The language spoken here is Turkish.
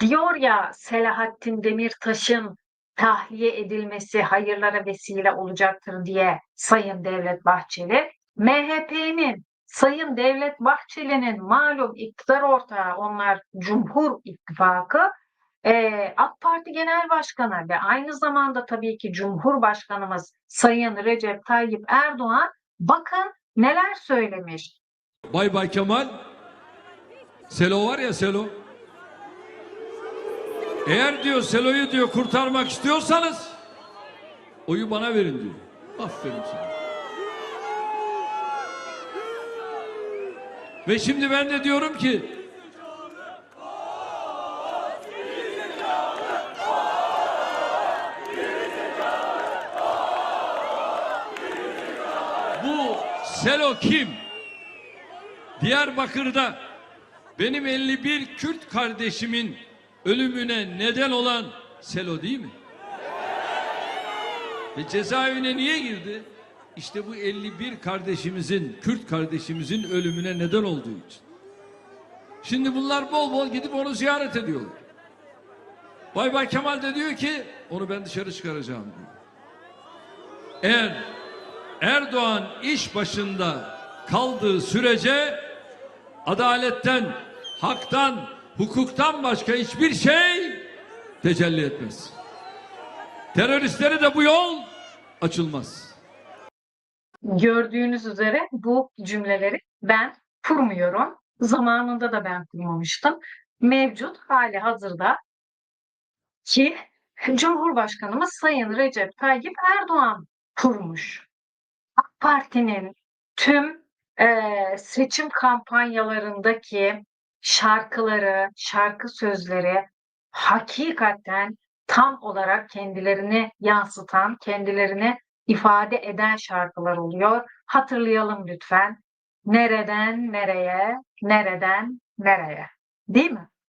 Diyor ya Selahattin Demirtaş'ın tahliye edilmesi hayırlara vesile olacaktır diye Sayın Devlet Bahçeli. MHP'nin Sayın Devlet Bahçeli'nin malum iktidar ortağı onlar Cumhur İttifakı eee, AK Parti Genel Başkanı ve aynı zamanda tabii ki Cumhurbaşkanımız Sayın Recep Tayyip Erdoğan bakın neler söylemiş. Bay Bay Kemal Selo var ya Selo eğer diyor Selo'yu diyor kurtarmak istiyorsanız oyu bana verin diyor. Aferin sana. Ve şimdi ben de diyorum ki bu Selo kim? Diyarbakır'da benim 51 Kürt kardeşimin ölümüne neden olan Selo değil mi? Ve cezaevine niye girdi? İşte bu 51 kardeşimizin, Kürt kardeşimizin ölümüne neden olduğu için. Şimdi bunlar bol bol gidip onu ziyaret ediyorlar. Bay Bay Kemal de diyor ki onu ben dışarı çıkaracağım diyor. Eğer Erdoğan iş başında kaldığı sürece adaletten, haktan, hukuktan başka hiçbir şey tecelli etmez. Teröristlere de bu yol açılmaz. Gördüğünüz üzere bu cümleleri ben kurmuyorum. Zamanında da ben kurmamıştım. Mevcut hali hazırda ki Cumhurbaşkanımız Sayın Recep Tayyip Erdoğan kurmuş. AK Parti'nin tüm eee, seçim kampanyalarındaki şarkıları, şarkı sözleri hakikaten tam olarak kendilerini yansıtan, kendilerini ifade eden şarkılar oluyor. Hatırlayalım lütfen. Nereden nereye, nereden nereye. Değil mi?